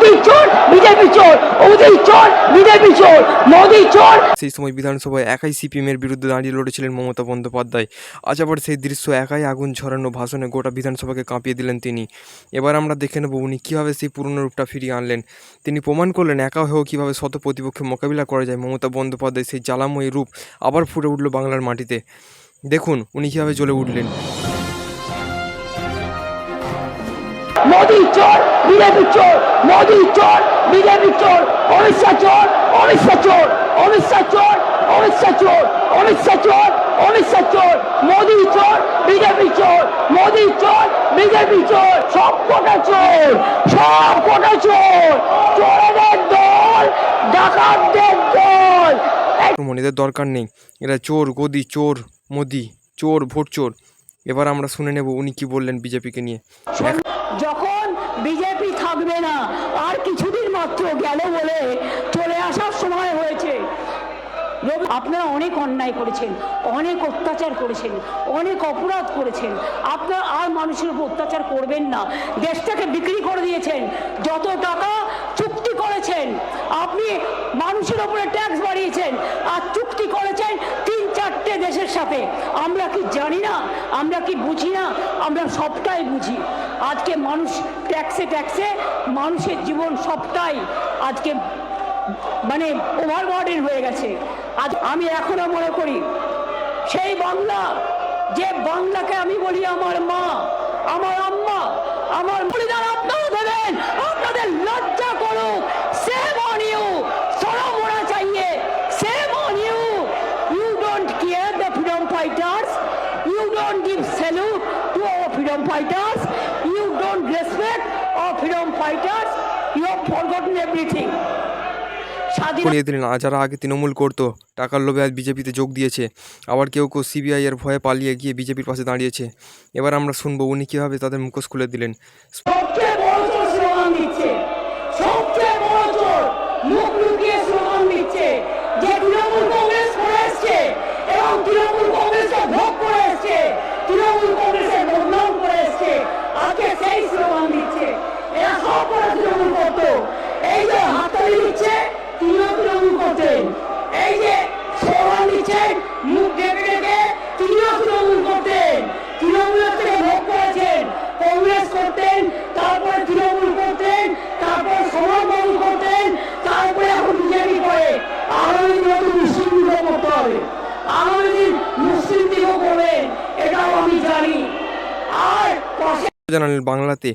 মোদি চোর, বিজেপি চোর মোদি চোর, বিজেপি চোর মোদি চোর। সেই সময় বিধানসভায় একাই সিপিএমের বিরুদ্ধে দাঁড়িয়ে লড়েছিলেন মমতা বন্দ্যোপাধ্যায়। আজ আবার সেই দৃশ্য একাই আগুন ঝরানো ভাষণে গোটা বিধানসভাকে কাঁপিয়ে দিলেন তিনি। এবার আমরা দেখে নেব উনি কীভাবে সেই পুরনো রূপটা ফিরিয়ে আনলেন। তিনি প্রমাণ করলেন একা হয়েও কীভাবে শত প্রতিপক্ষে মোকাবিলা করা যায়। মমতা বন্দ্যোপাধ্যায় সেই জ্বালাময়ী রূপ আবার ফুটে উঠল বাংলার মাটিতে। দেখুন উনি কীভাবে জ্বলে উঠলেন। বিজেপি চোর মোদি চোর বিজেপি চোর অমিত শাহ চোর অমিত শাহ চোর অমিত শাহ চোর অমিত শাহ চোর অমিত শাহ চোর অমিত শাহ চোর মোদি চোর বিজেপি চোর মোদি চোর বিজেপি চোর সব কটা চোর সব কটা চোর চোরেদের দল ডাকাতদের দল। এদের দরকার নেই। এরা চোর গদি চোর মোদি চোর ভোট চোর। এবার আমরা শুনে নেব উনি কি বললেন বিজেপিকে নিয়ে। যখন বিজেপি থাকবে না। আর কিছুদিন মাত্র গেল বলে চলে আসার সময় হয়েছে। আপনারা অনেক অন্যায় করেছেন, অনেক অত্যাচার করেছেন, অনেক অপরাধ করেছেন। আপনারা আর মানুষের উপর অত্যাচার করবেন না। দেশটাকে বিক্রি করে দিয়েছেন, যত টাকা চুক্তি করেছেন, আপনি মানুষের উপরে ট্যাক্স বাড়িয়েছেন, আর চুক্তি করেছেন তিন চারটে দেশের সাথে। আমরা কি জানি না, আমরা কি বুঝি না, আমরা সবটাই বুঝি। আজকে মানুষ ট্যাক্সে ট্যাক্সে মানুষের জীবন সবটাই আজকে মানে ওভারবার্ডেন হয়ে গেছে। আজ আমি এখনও মনে করি, সেই বাংলা, যে বাংলাকে আমি বলি আমার মা, আমার আম্মা, আমার বলিদান আপনারা দেবেন আপনাদের লজ্জা করুক সেম অন ইউ চাইয়ে shame on you you don't care the freedom fighters you don't give salute to our freedom fighters don't respect our freedom fighters you have forgotten everything স্বাধীন করিয়ে দিলেন যারা আগে তৃণমূল করতো টাকার লোভে আজ বিজেপিতে যোগ দিয়েছে আবার কেউ কেউ সিবিআই এর ভয়ে পালিয়ে গিয়ে বিজেপির পাশে দাঁড়িয়েছে। এবার আমরা শুনব উনি কীভাবে তাদের মুখোশ খুলে দিলেন। সবচেয়ে বড় সবচেয়ে বড় মুখ লুকিয়ে স্লোগান দিচ্ছে যে তৃণমূল কংগ্রেস করে এসছে এবং তৃণমূল কংগ্রেসকে ভোগ করে এসছে তৃণমূল কংগ্রেসের বদনাম করে এসছে আজকে সেই স্লোগান দিচ্ছে। এরা সব করে তৃণমূল করতো এই যে হাতালি দিচ্ছে, তিনিও তৃণমূল করতেন এই যে স্লোগান দিচ্ছেন, মুখ ডেকে ডেকে তিনিও তৃণমূল করতেন তৃণমূলের থেকে ভোগ করেছেন, কংগ্রেস করতেন, তারপরে তৃণমূল করতেন, তারপর সমাজবাদী করতেন, তারপরে এখন বিজেপি করে। আগামী দিন হয়তো মুসলিম লীগও করতে হবে। আগামী দিন মুসলিম লীগও করবেন এটাও আমি জানি। আর পাশে জানালেন, বাংলাতে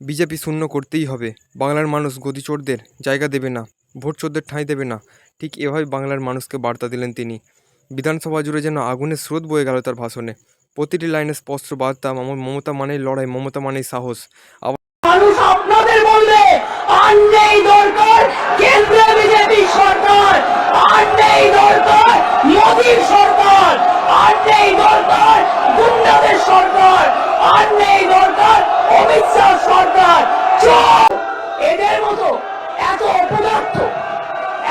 বিজেপি শূন্য করতেই হবে। বাংলার মানুষ গদিচোরদের জায়গা দেবে না ভোট চোরদের ঠাঁই দেবে না। ঠিক এভাবে বাংলার মানুষকে বার্তা দিলেন তিনি। বিধানসভা জুড়ে যেন আগুনের স্রোত বয়ে গেল তার ভাষণে। প্রতিটি লাইনে স্পষ্ট বার্তা, মম- মমতা মানেই লড়াই, মমতা মানেই সাহস। সরকার। আর নেই দরকার, অমিত শাহ সরকার। এদের মতো এত অপদার্থ,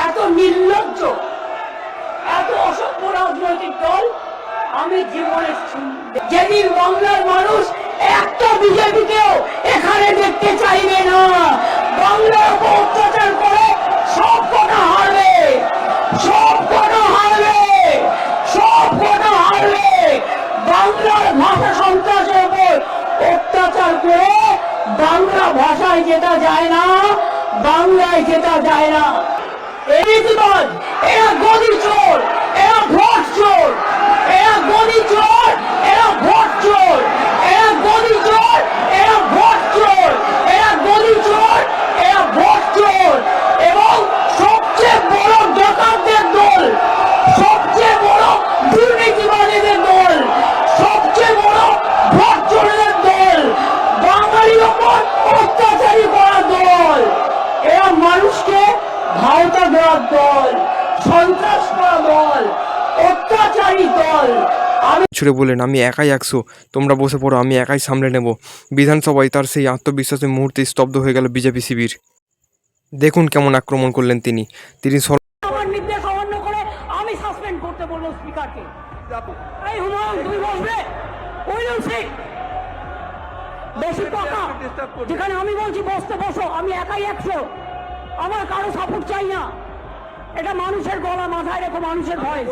এত নির্লজ্জ, এত অসভ্য রাজনৈতিক দল আমি জীবনে যেদিন বাংলার মানুষ একটা বিজেপিকেও এখানে দেখতে চাইবে না, বাংলার উপর অত্যাচার করে সব কটা হারবে সব কটা হারবে সব কটা হারবে বাংলার ভাষা সন্ত্রাসের উপর অত্যাচার করে বাংলা যেটা যায় না বাংলায় যেটা যায় না। এই এরা গদি চোর এরা ভোট চোর এরা গদি চোর এরা ভোট চোর এরা গদি চোর এরা ভোট চোর এরা গদি চোর এরা ভোট চোর এবং সবচেয়ে বড় ডাকাতদের দল সবচেয়ে বড় দুর্নীতিবাদীদের দল সবচেয়ে বড় ভোট চোরদের দল বাঙালির ওপর অত্যাচারী করা দল এরা মানুষকে ভাওতা দেওয়ার দল সন্ত্রাস করা দল অত্যাচারী দল। আমি ছুড়ে বললেন আমি একাই একশো। তোমরা বসে পড়ো আমি একাই সামলে নেব। বিধানসভায় তার সেই আত্মবিশ্বাসের মুহূর্তে স্তব্ধ হয়ে গেল বিজেপি শিবির। দেখুন কেমন আক্রমণ করলেন তিনি। তিনি আমার নির্দেশ অমান্য করে আমি সাসপেন্ড করতে বলব স্পিকারকে। এই হুমায়ুন তুমি বসবে? উইল সিট বেশি পাকা যেখানে আমি বলছি বসতে বসো আমি একাই একশো। আমার কারও সাপোর্ট চাই না। এটা মানুষের গলা মাথায় রেখো মানুষের ভয়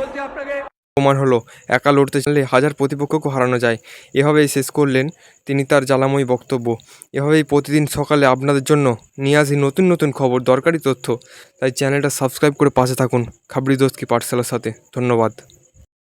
প্রমাণ হলো। একা লড়তে চাইলে হাজার প্রতিপক্ষকেও হারানো যায়। এভাবেই শেষ করলেন তিনি তার জ্বালাময়ী বক্তব্য। এভাবেই প্রতিদিন সকালে আপনাদের জন্য নিয়ে আসি নতুন নতুন খবর, দরকারি তথ্য। তাই চ্যানেলটা সাবস্ক্রাইব করে পাশে থাকুন। খাবড়ি দোস্ত কি পাঠশালার সাথে। ধন্যবাদ।